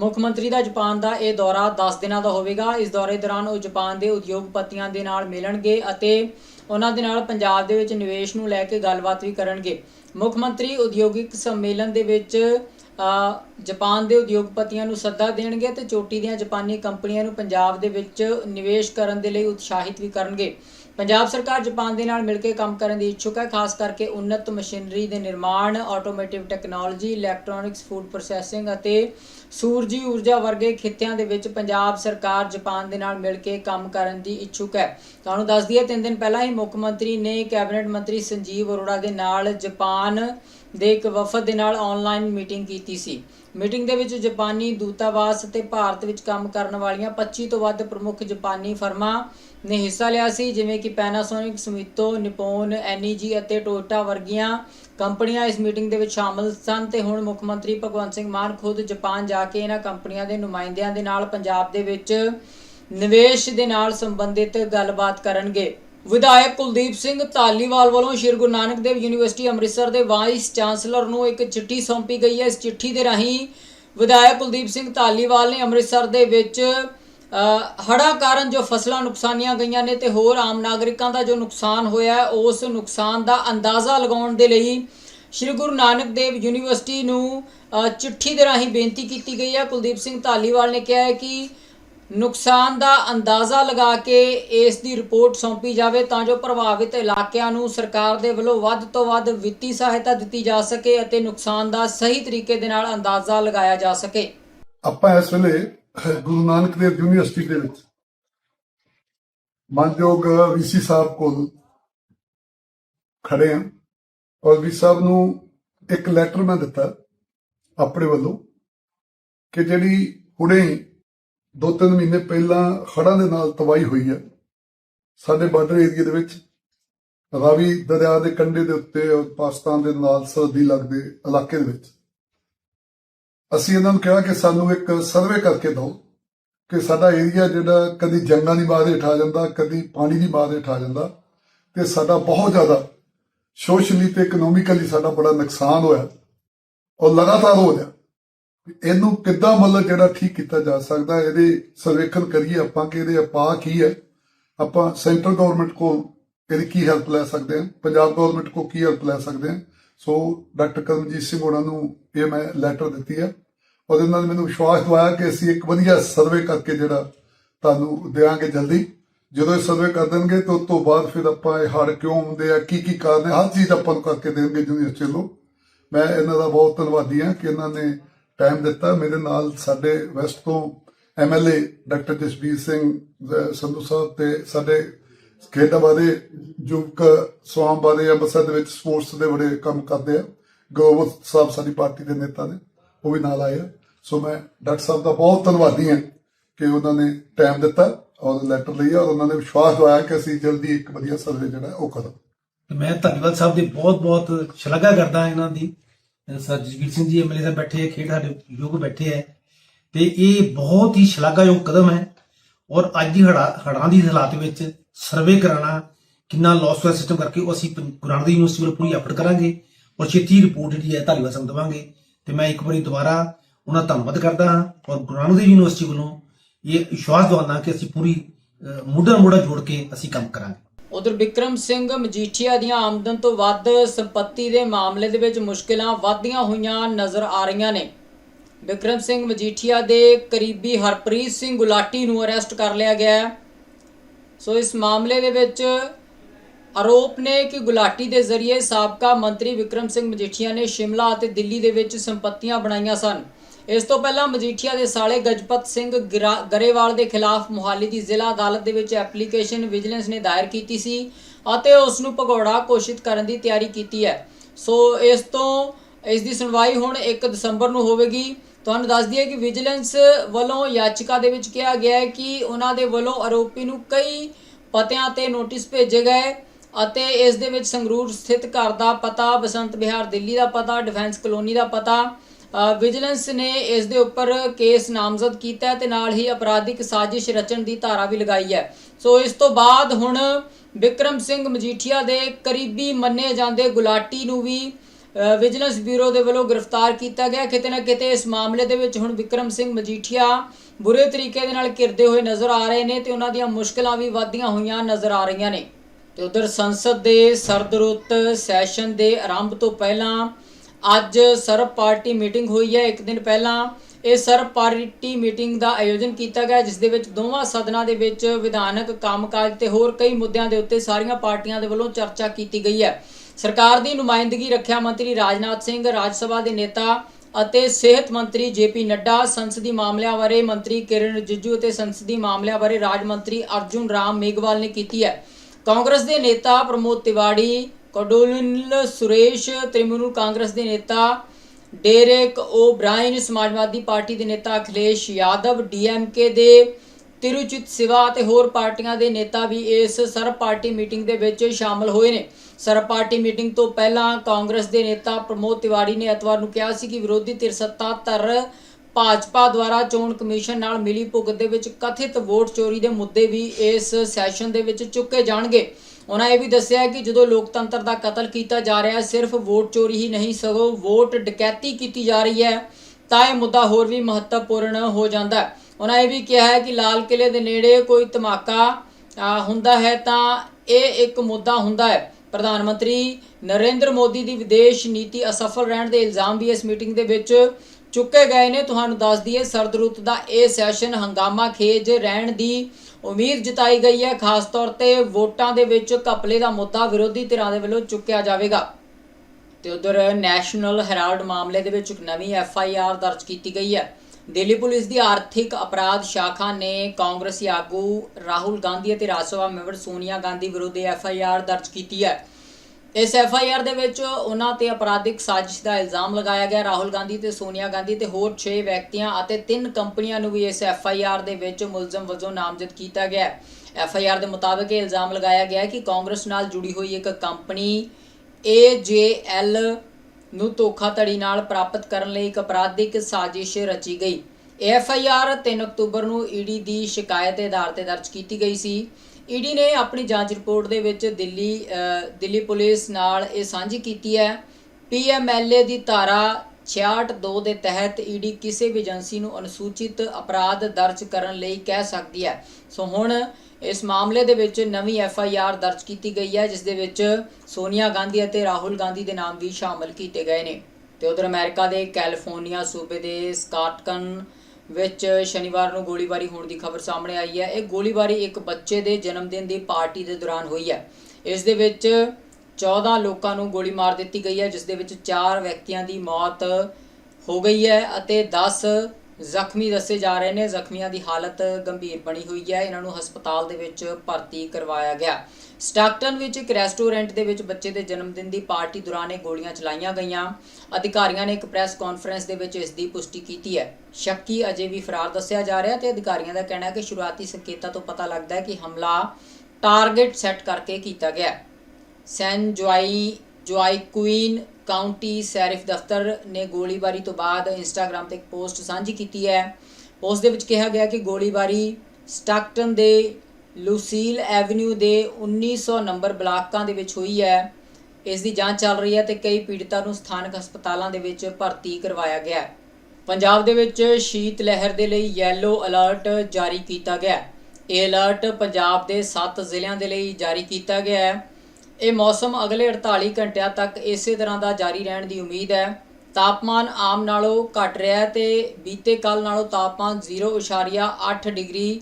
ਮੁੱਖ ਮੰਤਰੀ ਦਾ ਜਾਪਾਨ ਦਾ ਇਹ ਦੌਰਾ 10 ਦਿਨਾਂ ਦਾ ਹੋਵੇਗਾ। ਇਸ ਦੌਰੇ ਦੌਰਾਨ ਉਹ ਜਾਪਾਨ ਦੇ ਉਦਯੋਗਪਤੀਆਂ ਦੇ ਨਾਲ ਮਿਲਣਗੇ ਅਤੇ ਉਹਨਾਂ ਦੇ ਨਾਲ ਪੰਜਾਬ ਦੇ ਵਿੱਚ ਨਿਵੇਸ਼ ਨੂੰ ਲੈ ਕੇ ਗੱਲਬਾਤ ਵੀ ਕਰਨਗੇ। ਮੁੱਖ ਮੰਤਰੀ ਉਦਯੋਗਿਕ ਸੰਮੇਲਨ ਦੇ ਵਿੱਚ ਜਾਪਾਨ ਦੇ ਉਦਯੋਗਪਤੀਆਂ ਨੂੰ ਸੱਦਾ ਦੇਣਗੇ ਤੇ ਚੋਟੀ ਦੀਆਂ ਜਾਪਾਨੀ ਕੰਪਨੀਆਂ ਨੂੰ ਪੰਜਾਬ ਦੇ ਵਿੱਚ ਨਿਵੇਸ਼ ਕਰਨ ਦੇ ਲਈ ਉਤਸ਼ਾਹਿਤ ਵੀ ਕਰਨਗੇ। ਪੰਜਾਬ ਸਰਕਾਰ ਜਾਪਾਨ ਦੇ ਨਾਲ ਮਿਲ ਕੇ ਕੰਮ ਕਰਨ ਦੀ ਇੱਛੁਕ ਹੈ, ਖਾਸ ਕਰਕੇ ਉન્નਤ ਮਸ਼ੀਨਰੀ ਦੇ ਨਿਰਮਾਣ automotive technology electronics food processing ਅਤੇ ਸੂਰਜੀ ਊਰਜਾ ਵਰਗੇ ਖਿੱਤਿਆਂ ਦੇ ਵਿੱਚ ਪੰਜਾਬ ਸਰਕਾਰ ਜਾਪਾਨ ਦੇ ਨਾਲ ਮਿਲ ਕੇ ਕੰਮ ਕਰਨ ਦੀ ਇੱਛੁਕ ਹੈ। ਤੁਹਾਨੂੰ ਦੱਸ ਦਈਏ, ਤਿੰਨ ਦਿਨ ਪਹਿਲਾਂ ਹੀ ਮੁੱਖ ਮੰਤਰੀ ਨੇ ਕੈਬਨਿਟ ਮੰਤਰੀ ਸੰਜੀਵ ਅਰੋੜਾ ਦੇ ਨਾਲ ਜਾਪਾਨ ਦੇ ਇੱਕ ਵਫਦ ਦੇ ਨਾਲ ਆਨਲਾਈਨ ਮੀਟਿੰਗ ਕੀਤੀ ਸੀ। ਮੀਟਿੰਗ ਦੇ ਵਿੱਚ ਜਾਪਾਨੀ ਦੂਤਾਵਾਸ ਅਤੇ ਭਾਰਤ ਵਿੱਚ ਕੰਮ ਕਰਨ ਵਾਲੀਆਂ 25 ਤੋਂ ਵੱਧ ਪ੍ਰਮੁੱਖ ਜਾਪਾਨੀ ਫਰਮਾਂ ਨੇ ਹਿੱਸਾ ਲਿਆ ਸੀ, ਜਿਵੇਂ ਕਿ ਪੈਨਾਸੋਨਿਕ ਸਮਿਤੋ ਨਿਪੋਨ ਐਨਈਜੀ ਅਤੇ ਟੋਇਟਾ ਵਰਗੀਆਂ ਕੰਪਨੀਆਂ ਇਸ ਮੀਟਿੰਗ ਦੇ ਵਿੱਚ ਸ਼ਾਮਲ ਸਨ ਤੇ ਹੁਣ ਮੁੱਖ ਮੰਤਰੀ ਭਗਵੰਤ ਸਿੰਘ ਮਾਨ ਖੁਦ ਜਾਪਾਨ ਜਾ ਕੇ ਇਹਨਾਂ ਕੰਪਨੀਆਂ ਦੇ ਨੁਮਾਇੰਦਿਆਂ ਦੇ ਨਾਲ ਪੰਜਾਬ ਦੇ ਵਿੱਚ ਨਿਵੇਸ਼ ਦੇ ਨਾਲ ਸੰਬੰਧਿਤ ਗੱਲਬਾਤ ਕਰਨਗੇ। ਵਿਧਾਇਕ ਕੁਲਦੀਪ ਸਿੰਘ ਧਾਲੀਵਾਲ ਵੱਲੋਂ ਸ਼੍ਰੀ ਗੁਰੂ ਨਾਨਕ ਦੇਵ ਯੂਨੀਵਰਸਿਟੀ ਅੰਮ੍ਰਿਤਸਰ ਦੇ ਵਾਈਸ ਚਾਂਸਲਰ ਨੂੰ ਇੱਕ ਚਿੱਠੀ ਸੌਂਪੀ ਗਈ ਹੈ। ਇਸ ਚਿੱਠੀ ਦੇ ਰਾਹੀਂ ਵਿਧਾਇਕ ਕੁਲਦੀਪ ਸਿੰਘ ਧਾਲੀਵਾਲ ਨੇ ਅੰਮ੍ਰਿਤਸਰ ਦੇ ਵਿੱਚ ਹੜਾ ਕਾਰਨ ਜੋ ਫਸਲਾਂ ਨੁਕਸਾਨੀਆਂ ਗਈਆਂ ਨੇ ਤੇ ਹੋਰ ਆਮ ਨਾਗਰਿਕਾਂ ਦਾ ਜੋ ਨੁਕਸਾਨ ਹੋਇਆ ਹੈ, ਉਸ ਨੁਕਸਾਨ ਦਾ ਅੰਦਾਜ਼ਾ ਲਗਾਉਣ ਦੇ ਲਈ ਸ਼੍ਰੀ ਗੁਰੂ ਨਾਨਕ ਦੇਵ ਯੂਨੀਵਰਸਿਟੀ ਨੂੰ ਚਿੱਠੀ ਦੇ ਰਾਹੀਂ ਬੇਨਤੀ ਕੀਤੀ ਗਈ ਹੈ। ਕੁਲਦੀਪ ਸਿੰਘ ਧਾਲੀਵਾਲ ਨੇ ਕਿਹਾ ਹੈ ਕਿ ਨੁਕਸਾਨ ਦਾ ਅੰਦਾਜ਼ਾ ਲਗਾ ਕੇ ਇਸ ਦੀ ਰਿਪੋਰਟ ਸੌਂਪੀ ਜਾਵੇ ਤਾਂ ਜੋ ਪ੍ਰਭਾਵਿਤ ਇਲਾਕਿਆਂ ਨੂੰ ਸਰਕਾਰ ਦੇ ਵੱਲੋਂ ਵੱਧ ਤੋਂ ਵੱਧ ਵਿੱਤੀ ਸਹਾਇਤਾ ਦਿੱਤੀ ਜਾ ਸਕੇ ਅਤੇ ਨੁਕਸਾਨ ਦਾ ਸਹੀ ਤਰੀਕੇ ਦੇ ਨਾਲ ਅੰਦਾਜ਼ਾ ਲਗਾਇਆ ਜਾ ਸਕੇ। ਆਪਾਂ ਇਸ ਵੇਲੇ ਗੁਰੂ ਨਾਨਕ ਦੇਵ ਯੂਨੀਵਰਸਿਟੀ ਦੇ ਵਿੱਚ ਮਾਨਯੋਗ ਵੀਸੀ ਸਾਹਿਬ ਕੋਲ ਖੜੇ ਹਾਂ ਔਰ ਵੀ ਸਾਹਿਬ ਨੂੰ ਇੱਕ ਲੈਟਰ ਮੈਂ ਦਿੱਤਾ ਆਪਣੇ ਵੱਲੋਂ ਕਿ ਜਿਹੜੀ ਹੁਣੇ ਦੋ ਤਿੰਨ ਮਹੀਨੇ ਪਹਿਲਾਂ ਹੜ੍ਹਾਂ ਦੇ ਨਾਲ ਤਬਾਹੀ ਹੋਈ ਹੈ। ਸਾਡੇ ਬਾਰਡਰ ਏਰੀਆ ਦੇ ਵਿੱਚ ਰਾਵੀ ਦਰਿਆ ਦੇ ਕੰਢੇ ਦੇ ਉੱਤੇ ਔਰ ਪਾਕਿਸਤਾਨ ਦੇ ਨਾਲ ਸਰਹੱਦੀ ਲੱਗਦੇ ਇਲਾਕੇ ਦੇ ਵਿੱਚ। ਅਸੀਂ ਇਹਨਾਂ ਨੂੰ ਕਿਹਾ ਕਿ ਸਾਨੂੰ ਇੱਕ ਸਰਵੇ ਕਰਕੇ ਦਿਓ ਕਿ ਸਾਡਾ ਏਰੀਆ ਜਿਹੜਾ ਕਦੀ ਜੰਗਾਂ ਦੀ ਮਾਰ ਹੇਠ ਆ ਜਾਂਦਾ, ਕਦੀ ਪਾਣੀ ਦੀ ਮਾਰ ਹੇਠ ਆ ਜਾਂਦਾ ਤੇ ਸਾਡਾ ਬਹੁਤ ਜ਼ਿਆਦਾ ਸੋਸ਼ਲੀ ਤੇ ਇਕਨੋਮਿਕਲੀ ਸਾਡਾ ਬੜਾ ਨੁਕਸਾਨ ਹੋਇਆ ਔਰ ਲਗਾਤਾਰ ਹੋ ਰਿਹਾ। ਇਹਨੂੰ ਕਿੱਦਾਂ ਮਤਲਬ ਜਿਹੜਾ ਠੀਕ ਕੀਤਾ ਜਾ ਸਕਦਾ, ਇਹਦੇ ਸਰਵੇਖਣ ਕਰੀਏ ਆਪਾਂ ਕਿ ਇਹਦੇ ਉਪਾਅ ਕੀ ਹੈ। ਆਪਾਂ ਸੈਂਟਰ ਗਵਰਨਮੈਂਟ ਕੋਲ ਇਹਦੀ ਕੀ ਹੈਲਪ ਲੈ ਸਕਦੇ ਹਾਂ, ਪੰਜਾਬ ਗਵਰਨਮੈਂਟ ਕੋਲ ਕੀ ਹੈਲਪ ਲੈ ਸਕਦੇ ਹਾਂ। ਸੋ ਡਾਕਟਰ ਕਰਮਜੀਤ ਸਿੰਘ ਹੋਣਾ ਨੂੰ ਇਹ ਮੈਂ ਲੈਟਰ ਦਿੱਤੀ ਹੈ। ਉਹਦੇ ਨਾਲ ਮੈਨੂੰ ਵਿਸ਼ਵਾਸ ਦਵਾਇਆ ਕਿ ਅਸੀਂ ਇੱਕ ਵਧੀਆ ਸਰਵੇ ਕਰਕੇ ਜਿਹੜਾ ਤੁਹਾਨੂੰ ਦੇਵਾਂਗੇ ਜਲਦੀ। ਜਦੋਂ ਇਹ ਸਰਵੇ ਕਰ ਦੇਣਗੇ ਤਾਂ ਉਸ ਤੋਂ ਬਾਅਦ ਫਿਰ ਆਪਾਂ ਇਹ ਹੜ ਕਿਉਂ ਹੁੰਦੇ ਆ, ਕੀ ਕੀ ਕਾਰਨ ਹੈ, ਹਰ ਚੀਜ਼ ਆਪਾਂ ਨੂੰ ਕਰਕੇ ਦੇਣਗੇ ਯੂਨੀਵਰਸਿਟੀ ਵੱਲੋਂ ਮੈਂ ਇਹਨਾਂ ਦਾ ਬਹੁਤ ਧੰਨਵਾਦੀ ਹਾਂ ਕਿ ਇਹਨਾਂ ਨੇ ਟਾਈਮ ਦਿੱਤਾ। ਮੇਰੇ ਨਾਲ ਸਾਡੇ ਵੈਸਟ ਤੋਂ ਐਮਐਲਏ ਡਾਕਟਰ ਜਸਬੀਰ ਸਿੰਘ ਸੰਧੂ ਸਾਹਿਬ ਤੇ ਸਾਡੇ ਖੇਡਾਂ ਬਾਰੇ ਯੁਵਕ ਸਵਾਮ ਬਾਰੇ ਅੰਮ੍ਰਿਤਸਰ ਦੇ ਵਿੱਚ ਸਪੋਰਟਸ ਦੇ ਬੜੇ ਕੰਮ ਕਰਦੇ ਆ। ਗੋਬਰ ਸਾਹਿਬ ਸਾਡੀ ਪਾਰਟੀ ਦੇ ਨੇਤਾ ਨੇ, ਉਹ ਵੀ ਨਾਲ ਆਏ ਆ। ਸੋ ਮੈਂ ਡਾਕਟਰ ਸਾਹਿਬ ਦਾ ਬਹੁਤ ਧੰਨਵਾਦੀ ਹਾਂ ਕਿ ਉਹਨਾਂ ਨੇ ਟਾਈਮ ਦਿੱਤਾ ਔਰ ਲੈਟਰ ਲਈ ਔਰ ਉਹਨਾਂ ਨੇ ਵਿਸ਼ਵਾਸ ਦਵਾਇਆ ਕਿ ਅਸੀਂ ਜਲਦੀ ਇੱਕ ਵਧੀਆ ਸਰਵੇ ਜਿਹੜਾ ਉਹ ਕਰਾਂਗੇ। ਮੈਂ ਧੰਨਵਾਦ ਸਾਹਿਬ ਦੀ ਬਹੁਤ ਬਹੁਤ ਸ਼ਲਾਘਾ ਕਰਦਾ ਇਹਨਾਂ ਦੀ। ਸਰ ਜਸਵੀਰ ਸਿੰਘ ਜੀ ਐਮਐਲਏ ਸਾਹਿਬ ਬੈਠੇ ਖੇਡ ਸਾਡੇ ਯੋਗ ਬੈਠੇ ਹੈ ਤੇ ਇਹ ਬਹੁਤ ਹੀ ਸ਼ਲਾਘਾਯੋਗ ਕਦਮ ਹੈ। ਔਰ ਅੱਜ ਦੀ ਹੜਾ ਹੜਾਂ ਦੀ ਹਾਲਾਤ ਵਿੱਚ ਸਰਵੇ ਕਰਾਣਾ ਕਿੰਨਾ ਲਾਸ ਹੋਇਆ ਸਿਸਟਮ ਕਰਕੇ ਉਹ ਅਸੀਂ ਪੰ- ਗੁਰੂ ਨਾਨਕ ਦੇਵ ਯੂਨੀਵਰਸਿਟੀ ਵੱਲੋਂ ਪੂਰੀ ਐਫਰਟ ਕਰਾਂਗੇ ਔਰ ਛੇਤੀ ਰਿਪੋਰਟ ਜਿਹੜੀ ਹੈ ਧਾਲੀਵਾਲ ਸੰਗ ਨੂੰ ਦੇਵਾਂਗੇ। ਤੇ ਮੈਂ ਇੱਕ ਵਾਰੀ ਦੁਬਾਰਾ ਉਹਨਾਂ ਦਾ ਧੰਨਵਾਦ ਕਰਦਾ ਹਾਂ ਔਰ ਗੁਰੂ ਨਾਨਕ ਦੇਵ ਯੂਨੀਵਰਸਿਟੀ ਵੱਲੋਂ ਇਹ ਵਿਸ਼ਵਾਸ ਦਿਵਾਉਂਦਾ ਕਿ ਅਸੀਂ ਪੂਰੀ ਅਹ, ਮੋਢਾ ਨਾਲ ਮੋਢਾ ਜੋੜ ਕੇ ਅਸੀਂ ਕੰਮ ਕਰਾਂਗੇ। ਉਧਰ ਵਿਕਰਮ ਸਿੰਘ ਮਜੀਠੀਆ ਦੀਆਂ ਆਮਦਨ ਤੋਂ ਵੱਧ ਸੰਪਤੀ ਦੇ ਮਾਮਲੇ ਦੇ ਵਿੱਚ ਮੁਸ਼ਕਿਲਾਂ ਵਧਦੀਆਂ ਹੋਈਆਂ ਨਜ਼ਰ ਆ ਰਹੀਆਂ ਨੇ। ਵਿਕਰਮ ਸਿੰਘ ਮਜੀਠੀਆ ਦੇ ਕਰੀਬੀ ਹਰਪ੍ਰੀਤ ਸਿੰਘ ਗੁਲਾਟੀ ਨੂੰ ਅਰੈਸਟ ਕਰ ਲਿਆ ਗਿਆ ਹੈ। ਸੋ ਇਸ ਮਾਮਲੇ ਦੇ ਵਿੱਚ ਆਰੋਪ ਨੇ ਕਿ ਗੁਲਾਟੀ ਦੇ ਜ਼ਰੀਏ ਸਾਬਕਾ ਮੰਤਰੀ ਵਿਕਰਮ ਸਿੰਘ ਮਜੀਠੀਆ ਨੇ ਸ਼ਿਮਲਾ ਅਤੇ ਦਿੱਲੀ ਦੇ ਵਿੱਚ ਸੰਪਤੀਆਂ ਬਣਾਈਆਂ ਸਨ। ਇਸ ਤੋਂ ਪਹਿਲਾਂ ਮਜੀਠੀਆ ਦੇ ਸਾਲੇ ਗਜਪਤ ਸਿੰਘ ਗਿਰਾ- ਗਰੇਵਾਲ ਦੇ ਖਿਲਾਫ ਮੁਹਾਲੀ ਦੀ ਜ਼ਿਲ੍ਹਾ ਅਦਾਲਤ ਦੇ ਵਿੱਚ ਐਪਲੀਕੇਸ਼ਨ ਵਿਜੀਲੈਂਸ ਨੇ ਦਾਇਰ ਕੀਤੀ ਸੀ ਅਤੇ ਉਸ ਨੂੰ ਭਗੌੜਾ ਘੋਸ਼ਿਤ ਕਰਨ ਦੀ ਤਿਆਰੀ ਕੀਤੀ ਹੈ। ਸੋ ਇਸ ਤੋਂ ਇਸ ਦੀ ਸੁਣਵਾਈ ਹੁਣ 1 ਦਸੰਬਰ ਨੂੰ ਹੋਵੇਗੀ। ਤੁਹਾਨੂੰ ਦੱਸ ਦਈਏ ਕਿ ਵਿਜੀਲੈਂਸ ਵੱਲੋਂ ਯਾਚਿਕਾ ਦੇ ਵਿੱਚ ਕਿਹਾ ਗਿਆ ਹੈ ਕਿ ਉਹਨਾਂ ਦੇ ਵੱਲੋਂ ਆਰੋਪੀ ਨੂੰ ਕਈ ਪਤਿਆਂ ਤੇ ਨੋਟਿਸ ਭੇਜੇ ਗਏ ਅਤੇ ਇਸ ਦੇ ਵਿੱਚ ਸੰਗਰੂਰ ਸਥਿਤ ਘਰ ਦਾ ਪਤਾ, ਬਸੰਤ ਵਿਹਾਰ, ਦਿੱਲੀ ਦਾ ਪਤਾ, ਡਿਫੈਂਸ ਕਲੋਨੀ ਦਾ ਪਤਾ ਵਿਜੀਲੈਂਸ ਨੇ ਇਸ ਦੇ ਉੱਪਰ ਕੇਸ ਨਾਮਜ਼ਦ ਕੀਤਾ ਹੈ ਤੇ ਨਾਲ ਹੀ ਅਪਰਾਧਿਕ ਸਾਜ਼ਿਸ਼ ਰਚਣ ਦੀ ਧਾਰਾ ਵੀ ਲਗਾਈ ਹੈ। ਸੋ ਇਸ ਤੋਂ ਬਾਅਦ ਹੁਣ ਵਿਕਰਮ ਸਿੰਘ ਮਜੀਠੀਆ ਦੇ ਕਰੀਬੀ ਮੰਨੇ ਜਾਂਦੇ ਗੁਲਾਟੀ ਨੂੰ ਵੀ ਵਿਜੀਲੈਂਸ ਬਿਊਰੋ ਦੇ ਵੱਲੋਂ ਗ੍ਰਿਫਤਾਰ ਕੀਤਾ ਗਿਆ। ਕਿਤੇ ਨਾ ਕਿਤੇ ਇਸ ਮਾਮਲੇ ਦੇ ਵਿੱਚ ਹੁਣ ਵਿਕਰਮ ਸਿੰਘ ਮਜੀਠੀਆ ਬੁਰੇ ਤਰੀਕੇ ਦੇ ਨਾਲ ਘਿਰਦੇ ਹੋਏ ਨਜ਼ਰ ਆ ਰਹੇ ਨੇ ਤੇ ਉਹਨਾਂ ਦੀਆਂ ਮੁਸ਼ਕਲਾਂ ਵੀ ਵਧਦੀਆਂ ਹੋਈਆਂ ਨਜ਼ਰ ਆ ਰਹੀਆਂ ਨੇ। ਤੇ ਉਧਰ ਸੰਸਦ ਦੇ ਸਰਦਰੁੱਤ ਸੈਸ਼ਨ ਦੇ ਆਰੰਭ ਤੋਂ ਪਹਿਲਾਂ ਅੱਜ ਸਰਬ ਪਾਰਟੀ ਮੀਟਿੰਗ ਹੋਈ ਹੈ। ਇੱਕ ਦਿਨ ਪਹਿਲਾਂ ਇਹ ਸਰਬ ਪਾਰਟੀ ਮੀਟਿੰਗ ਦਾ ਆਯੋਜਨ ਕੀਤਾ ਗਿਆ, ਜਿਸ ਦੇ ਵਿੱਚ ਦੋਵਾਂ ਸਦਨਾਂ ਦੇ ਵਿੱਚ ਵਿਧਾਨਕ ਕੰਮਕਾਜ ਤੇ ਹੋਰ ਕਈ ਮੁੱਦਿਆਂ ਦੇ ਉੱਤੇ ਸਾਰੀਆਂ ਪਾਰਟੀਆਂ ਦੇ ਵੱਲੋਂ ਚਰਚਾ ਕੀਤੀ ਗਈ ਹੈ। ਸਰਕਾਰ ਦੀ ਨੁਮਾਇੰਦਗੀ ਰੱਖਿਆ ਮੰਤਰੀ ਰਾਜਨਾਥ ਸਿੰਘ, ਰਾਜ ਸਭਾ ਦੇ ਨੇਤਾ ਅਤੇ ਸਿਹਤ ਮੰਤਰੀ ਜੇਪੀ ਨੱਡਾ, ਸੰਸਦੀ ਮਾਮਲਿਆਂ ਬਾਰੇ ਮੰਤਰੀ ਕਿਰਨ ਰਿਜਿਜੂ ਅਤੇ ਸੰਸਦੀ ਮਾਮਲਿਆਂ ਬਾਰੇ ਰਾਜ ਮੰਤਰੀ ਅਰਜੁਨ ਰਾਮ ਮੇਘਵਾਲ ਨੇ ਕੀਤੀ ਹੈ। ਕਾਂਗਰਸ ਦੇ ਨੇਤਾ ਪ੍ਰਮੋਦ ਤਿਵਾੜੀ ਕੋਡੋਲਿਨ ਸੁਰੇਸ਼ ਤ੍ਰਿਣਮੂਲ ਕਾਂਗਰਸ ਦੇ ਨੇਤਾ, Derek O'Brien Samajwadi party ਦੇ ਨੇਤਾ ਅਖਿਲੇਸ਼ ਯਾਦਵ, ਡੀਐਮਕੇ ਦੇ ਤਿਰੁਚਿਤ ਸਿਵਾ ਅਤੇ ਹੋਰ ਪਾਰਟੀਆਂ ਦੇ ਨੇਤਾ ਵੀ ਇਸ ਸਰਬ ਪਾਰਟੀ ਮੀਟਿੰਗ ਦੇ ਵਿੱਚ ਸ਼ਾਮਲ ਹੋਏ ਨੇ। ਸਰਬ ਪਾਰਟੀ ਮੀਟਿੰਗ ਤੋਂ ਪਹਿਲਾਂ ਕਾਂਗਰਸ ਦੇ ਨੇਤਾ ਪ੍ਰਮੋਦ ਤਿਵਾੜੀ ਨੇ ਐਤਵਾਰ ਨੂੰ ਕਿਹਾ ਸੀ ਕਿ ਵਿਰੋਧੀ ਧਿਰ ਸੱਤਾ ਧਰ ਭਾਜਪਾ ਦੁਆਰਾ ਚੋਣ ਕਮਿਸ਼ਨ ਨਾਲ ਮਿਲੀ ਭੁਗਤ ਦੇ ਵਿੱਚ ਕਥਿਤ ਵੋਟ ਚੋਰੀ ਦੇ ਮੁੱਦੇ ਵੀ ਇਸ ਸੈਸ਼ਨ ਦੇ ਵਿੱਚ ਚੁੱਕੇ ਜਾਣਗੇ। ਉਹਨਾਂ ਇਹ ਵੀ ਦੱਸਿਆ ਕਿ ਜਦੋਂ ਲੋਕਤੰਤਰ ਦਾ ਕਤਲ ਕੀਤਾ ਜਾ ਰਿਹਾ ਸਿਰਫ ਵੋਟ ਚੋਰੀ ਹੀ ਨਹੀਂ, ਸਗੋਂ ਵੋਟ ਡਕੈਤੀ ਕੀਤੀ ਜਾ ਰਹੀ ਹੈ, ਤਾਂ ਇਹ ਮੁੱਦਾ ਹੋਰ ਵੀ ਮਹੱਤਵਪੂਰਨ ਹੋ ਜਾਂਦਾ ਹੈ। ਉਹਨਾਂ ਇਹ ਵੀ ਕਿਹਾ ਹੈ ਕਿ ਲਾਲ ਕਿਲੇ ਦੇ ਨੇੜੇ ਕੋਈ ਧਮਾਕਾ ਹੁੰਦਾ ਹੈ ਤਾਂ ਇਹ ਇੱਕ ਮੁੱਦਾ ਹੁੰਦਾ ਹੈ। ਪ੍ਰਧਾਨ ਮੰਤਰੀ ਨਰਿੰਦਰ ਮੋਦੀ ਦੀ ਵਿਦੇਸ਼ ਨੀਤੀ ਅਸਫਲ ਰਹਿਣ ਦੇ ਇਲਜ਼ਾਮ ਵੀ ਇਸ ਮੀਟਿੰਗ ਦੇ ਵਿੱਚ ਚੁੱਕੇ ਗਏ ਨੇ। ਤੁਹਾਨੂੰ ਦੱਸ ਦਈਏ, ਸਰਦ ਰੁੱਤ ਦਾ ਇਹ ਸੈਸ਼ਨ ਹੰਗਾਮਾ ਖੇਜ ਰਹਿਣ ਦੀ ਉਮੀਦ ਜਤਾਈ ਗਈ ਹੈ। ਖਾਸ ਤੌਰ ਤੇ ਵੋਟਾਂ ਦੇ ਵਿੱਚ ਘਪਲੇ ਦਾ ਮੁੱਦਾ ਵਿਰੋਧੀ ਧਿਰਾਂ ਦੇ ਵੱਲੋਂ ਚੁੱਕਿਆ ਜਾਵੇਗਾ। ਤੇ ਉਧਰ ਨੈਸ਼ਨਲ ਹੈਰਾਲਡ ਮਾਮਲੇ ਦੇ ਵਿੱਚ ਇੱਕ ਨਵੀਂ ਐਫ ਆਈ ਆਰ ਦਰਜ ਕੀਤੀ ਗਈ ਹੈ। ਦਿੱਲੀ ਪੁਲਿਸ ਦੀ ਆਰਥਿਕ ਅਪਰਾਧ ਸ਼ਾਖਾ ਨੇ ਕਾਂਗਰਸੀ ਆਗੂ ਰਾਹੁਲ ਗਾਂਧੀ ਅਤੇ ਰਾਜ ਸਭਾ ਮੈਂਬਰ ਸੋਨੀਆ ਗਾਂਧੀ ਵਿਰੁੱਧ ਐਫ ਆਈ ਆਰ ਦਰਜ ਕੀਤੀ ਹੈ। ਇਸ ਐਫ ਆਈ ਆਰ ਦੇ ਵਿੱਚ ਉਹਨਾਂ ਤੇ ਅਪਰਾਧਿਕ ਸਾਜ਼ਿਸ਼ ਦਾ ਇਲਜ਼ਾਮ ਲਗਾਇਆ ਗਿਆ। ਰਾਹੁਲ ਗਾਂਧੀ ਤੇ ਸੋਨੀਆ ਗਾਂਧੀ ਤੇ ਹੋਰ 6 ਵਿਅਕਤੀਆਂ ਅਤੇ 3 ਕੰਪਨੀਆਂ ਨੂੰ ਵੀ ਇਸ ਐਫ ਆਈ ਆਰ ਦੇ ਵਿੱਚ ਮੁਲਜ਼ਮ ਵਜੋਂ ਨਾਮਜ਼ਦ ਕੀਤਾ ਗਿਆ। ਹੈ ਐਫ ਆਈ ਆਰ ਦੇ ਮੁਤਾਬਕ ਇਹ ਇਲਜ਼ਾਮ ਲਗਾਇਆ ਗਿਆ ਹੈ ਕਿ ਕਾਂਗਰਸ ਨਾਲ ਜੁੜੀ ਹੋਈ ਇੱਕ ਕੰਪਨੀ AJL ਨੂੰ ਧੋਖਾਧੜੀ ਨਾਲ ਪ੍ਰਾਪਤ ਕਰਨ ਲਈ ਇੱਕ ਅਪਰਾਧਿਕ ਸਾਜ਼ਿਸ਼ ਰਚੀ ਗਈ। ਐਫ ਆਈ ਆਰ 3 ਅਕਤੂਬਰ ਨੂੰ ਈਡੀ ਦੀ ਸ਼ਿਕਾਇਤ ਦੇ ਆਧਾਰ ਤੇ ਦਰਜ ਕੀਤੀ ਗਈ ਸੀ। ਈਡੀ ਨੇ ਆਪਣੀ ਜਾਂਚ ਰਿਪੋਰਟ ਦੇ ਵਿੱਚ ਦਿੱਲੀ ਦਿੱਲੀ ਪੁਲਿਸ ਨਾਲ ਇਹ ਸਾਂਝੀ ਕੀਤੀ ਹੈ। ਪੀਐਮਐਲਏ ਦੀ ਧਾਰਾ 66.2 ਦੇ ਤਹਿਤ ਈਡੀ ਕਿਸੇ ਵੀ ਏਜੰਸੀ ਨੂੰ ਅਨੁਸੂਚਿਤ ਅਪਰਾਧ ਦਰਜ ਕਰਨ ਲਈ ਕਹਿ ਸਕਦੀ ਹੈ। ਸੋ ਹੁਣ ਇਸ ਮਾਮਲੇ ਦੇ ਵਿੱਚ ਨਵੀਂ ਐਫ ਆਈ ਆਰ ਦਰਜ ਕੀਤੀ ਗਈ ਹੈ, ਜਿਸ ਦੇ ਵਿੱਚ ਸੋਨੀਆ ਗਾਂਧੀ ਅਤੇ ਰਾਹੁਲ ਗਾਂਧੀ ਦੇ ਨਾਮ ਵੀ ਸ਼ਾਮਲ ਕੀਤੇ ਗਏ ਨੇ। ਤੇ ਉਧਰ ਅਮਰੀਕਾ ਦੇ ਕੈਲੀਫੋਰਨੀਆ ਸੂਬੇ ਦੇ ਸਕਾਟਕਨ ਵਿੱਚ ਸ਼ਨੀਵਾਰ ਨੂੰ ਗੋਲੀਬਾਰੀ ਹੋਣ ਦੀ ਖਬਰ ਸਾਹਮਣੇ ਆਈ ਹੈ। ਇਹ ਗੋਲੀਬਾਰੀ ਇੱਕ ਬੱਚੇ ਦੇ ਜਨਮ ਦਿਨ ਦੀ ਪਾਰਟੀ ਦੇ ਦੌਰਾਨ ਹੋਈ ਹੈ। ਇਸ ਦੇ ਵਿੱਚ 14 ਲੋਕਾਂ ਨੂੰ ਗੋਲੀ ਮਾਰ ਦਿੱਤੀ ਗਈ ਹੈ, ਜਿਸ ਦੇ ਵਿੱਚ 4 ਵਿਅਕਤੀਆਂ ਦੀ ਮੌਤ ਹੋ ਗਈ ਹੈ ਅਤੇ 10 ਜ਼ਖਮੀ ਦੱਸੇ ਜਾ ਰਹੇ ਨੇ। ਜ਼ਖਮੀਆਂ ਦੀ ਹਾਲਤ ਗੰਭੀਰ ਬਣੀ ਹੋਈ ਹੈ। ਇਹਨਾਂ ਨੂੰ ਹਸਪਤਾਲ ਦੇ ਵਿੱਚ ਭਰਤੀ ਕਰਵਾਇਆ ਗਿਆ। ਸਟਾਕਟਨ ਵਿੱਚ ਇੱਕ ਰੈਸਟੋਰੈਂਟ ਦੇ ਵਿੱਚ ਬੱਚੇ ਦੇ ਜਨਮ ਦਿਨ ਦੀ ਪਾਰਟੀ ਦੌਰਾਨ ਇਹ ਗੋਲੀਆਂ ਚਲਾਈਆਂ ਗਈਆਂ। ਅਧਿਕਾਰੀਆਂ ਨੇ ਇੱਕ ਪ੍ਰੈਸ ਕਾਨਫਰੰਸ ਦੇ ਵਿੱਚ ਇਸ ਦੀ ਪੁਸ਼ਟੀ ਕੀਤੀ ਹੈ। ਸ਼ੱਕੀ ਅਜੇ ਵੀ ਫਰਾਰ ਦੱਸਿਆ ਜਾ ਰਿਹਾ ਤੇ ਅਧਿਕਾਰੀਆਂ ਦਾ ਕਹਿਣਾ ਹੈ ਕਿ ਸ਼ੁਰੂਆਤੀ ਸੰਕੇਤਾਂ ਤੋਂ ਪਤਾ ਲੱਗਦਾ ਹੈ ਕਿ ਹਮਲਾ ਟਾਰਗੇਟ ਸੈੱਟ ਕਰਕੇ ਕੀਤਾ ਗਿਆ ਸੈਨ ਜੁਆਈ ਜੋ ਜੁਆਈਕੁਇਨ ਕਾਉਂਟੀ ਸ਼ੈਰਿਫ ਦਫ਼ਤਰ ਨੇ ਗੋਲੀਬਾਰੀ ਤੋਂ ਬਾਅਦ ਇੰਸਟਾਗ੍ਰam ਤੇ ਇੱਕ ਪੋਸਟ ਸਾਂਝੀ ਕੀਤੀ ਹੈ। ਪੋਸਟ ਦੇ ਵਿੱਚ ਕਿਹਾ ਗਿਆ ਕਿ ਗੋਲੀਬਾਰੀ ਸਟਾਕਟਨ ਦੇ ਲੂਸੀਲ ਐਵਨਿਊ ਦੇ 1900 ਨੰਬਰ ਬਲਾਕਾਂ ਦੇ ਵਿੱਚ ਹੋਈ ਹੈ। ਇਸ ਦੀ ਜਾਂਚ ਚੱਲ ਰਹੀ ਹੈ ਤੇ ਕਈ ਪੀੜਤਾਂ ਨੂੰ ਸਥਾਨਕ ਹਸਪਤਾਲਾਂ ਦੇ ਵਿੱਚ ਭਰਤੀ ਕਰਵਾਇਆ ਗਿਆ ਹੈ। ਪੰਜਾਬ ਦੇ ਵਿੱਚ ਸ਼ੀਤ ਲਹਿਰ ਦੇ ਲਈ ਯੈਲੋ ਅਲਰਟ ਜਾਰੀ ਕੀਤਾ ਗਿਆ ਹੈ। ਇਹ ਅਲਰਟ ਪੰਜਾਬ ਦੇ 7 ਜ਼ਿਲ੍ਹਿਆਂ ਦੇ ਲਈ ਜਾਰੀ ਕੀਤਾ ਗਿਆ ਹੈ। ਇਹ ਮੌਸਮ ਅਗਲੇ 48 ਘੰਟਿਆਂ ਤੱਕ ਇਸੇ ਤਰ੍ਹਾਂ ਦਾ ਜਾਰੀ ਰਹਿਣ ਦੀ ਉਮੀਦ ਹੈ। ਤਾਪਮਾਨ ਆਮ ਨਾਲੋਂ ਘਟ ਰਿਹਾ ਹੈ ਤੇ ਬੀਤੇ ਕੱਲ ਨਾਲੋਂ ਤਾਪਮਾਨ 0.8 ਡਿਗਰੀ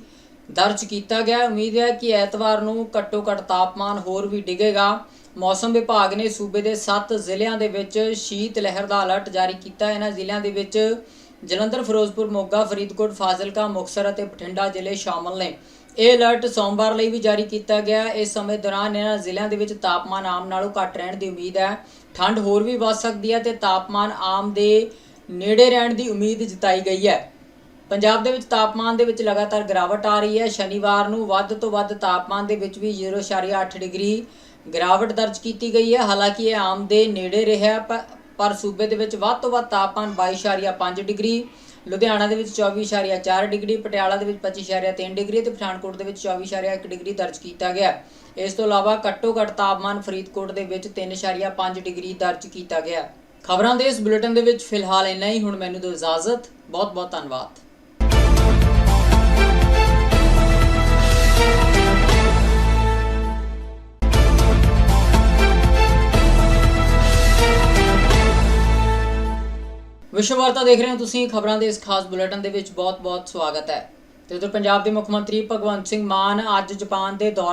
ਦਰਜ ਕੀਤਾ ਗਿਆ। ਉਮੀਦ ਹੈ ਕਿ ਐਤਵਾਰ ਨੂੰ ਘੱਟੋ ਘੱਟ ਤਾਪਮਾਨ ਹੋਰ ਵੀ ਡਿੱਗੇਗਾ। ਮੌਸਮ ਵਿਭਾਗ ਨੇ ਸੂਬੇ ਦੇ 7 ਜ਼ਿਲ੍ਹਿਆਂ ਦੇ ਵਿੱਚ ਸ਼ੀਤ ਲਹਿਰ ਦਾ ਅਲਰਟ ਜਾਰੀ ਕੀਤਾ। ਇਹਨਾਂ ਜ਼ਿਲ੍ਹਿਆਂ ਦੇ ਵਿੱਚ ਜਲੰਧਰ, ਫਿਰੋਜ਼ਪੁਰ, ਮੋਗਾ, ਫਰੀਦਕੋਟ, ਫਾਜ਼ਿਲਕਾ, ਮੁਕਤਸਰ ਅਤੇ ਬਠਿੰਡਾ ਜ਼ਿਲ੍ਹੇ ਸ਼ਾਮਲ ਨੇ। ਇਹ ਅਲਰਟ ਸੋਮਵਾਰ ਲਈ ਵੀ ਜਾਰੀ ਕੀਤਾ ਗਿਆ। ਇਸ ਸਮੇਂ ਦੌਰਾਨ ਇਹਨਾਂ ਜ਼ਿਲ੍ਹਿਆਂ ਦੇ ਵਿੱਚ ਤਾਪਮਾਨ ਆਮ ਨਾਲੋਂ ਘੱਟ ਰਹਿਣ ਦੀ ਉਮੀਦ ਹੈ। ਠੰਡ ਹੋਰ ਵੀ ਵੱਧ ਸਕਦੀ ਹੈ ਤੇ ਤਾਪਮਾਨ ਆਮ ਦੇ ਨੇੜੇ ਰਹਿਣ ਦੀ ਉਮੀਦ ਜਤਾਈ ਗਈ ਹੈ। ਪੰਜਾਬ ਦੇ ਵਿੱਚ ਤਾਪਮਾਨ ਦੇ ਵਿੱਚ ਲਗਾਤਾਰ ਗਿਰਾਵਟ ਆ ਰਹੀ ਹੈ। ਸ਼ਨੀਵਾਰ ਨੂੰ ਵੱਧ ਤੋਂ ਵੱਧ ਤਾਪਮਾਨ ਦੇ ਵਿੱਚ ਵੀ 0.8 ਡਿਗਰੀ ਗਿਰਾਵਟ ਦਰਜ ਕੀਤੀ ਗਈ ਹੈ। ਹਾਲਾਂਕਿ ਇਹ ਆਮ ਦੇ ਨੇੜੇ ਰਿਹਾ ਪ- ਪਰ ਸੂਬੇ ਦੇ ਵਿੱਚ ਵੱਧ ਤੋਂ ਵੱਧ ਤਾਪਮਾਨ 22.5 ਡਿਗਰੀ, ਲੁਧਿਆਣਾ ਦੇ ਵਿੱਚ 24.4 ਡਿਗਰੀ, ਪਟਿਆਲਾ ਦੇ ਵਿੱਚ 25.3 ਡਿਗਰੀ ਤੇ ਪਠਾਨਕੋਟ ਦੇ ਵਿੱਚ 24.1 ਡਿਗਰੀ ਦਰਜ ਕੀਤਾ ਗਿਆ। ਇਸ ਤੋਂ ਇਲਾਵਾ ਘੱਟੋ ਘੱਟ ਤਾਪਮਾਨ ਫਰੀਦਕੋਟ ਦੇ ਵਿੱਚ 3.5 ਡਿਗਰੀ ਦਰਜ ਕੀਤਾ ਗਿਆ। ਖਬਰਾਂ ਦੇ ਇਸ ਬੁਲੇਟਿਨ ਦੇ ਵਿੱਚ ਫਿਲਹਾਲ ਇੰਨਾ ਹੀ। ਹੁਣ ਮੈਨੂੰ ਦਿਓ ਇਜਾਜ਼ਤ। ਬਹੁਤ ਬਹੁਤ ਧੰਨਵਾਦ। ਵਿਸ਼ਵ ਵਾਰਤਾ ਦੇਖ ਰਹੇ ਹੋ ਤੁਸੀਂ ਖਬਰਾਂ ਦੇ ਇਸ ਖਾਸ ਬੁਲੇਟਿਨ ਦੇ ਵਿੱਚ ਬਹੁਤ-ਬਹੁਤ ਸਵਾਗਤ ਹੈ। ਤੇ ਉਧਰ ਪੰਜਾਬ ਦੇ ਮੁੱਖ ਮੰਤਰੀ ਭਗਵੰਤ ਸਿੰਘ ਮਾਨ ਅੱਜ ਜਾਪਾਨ ਦੇ ਦੌਰਾ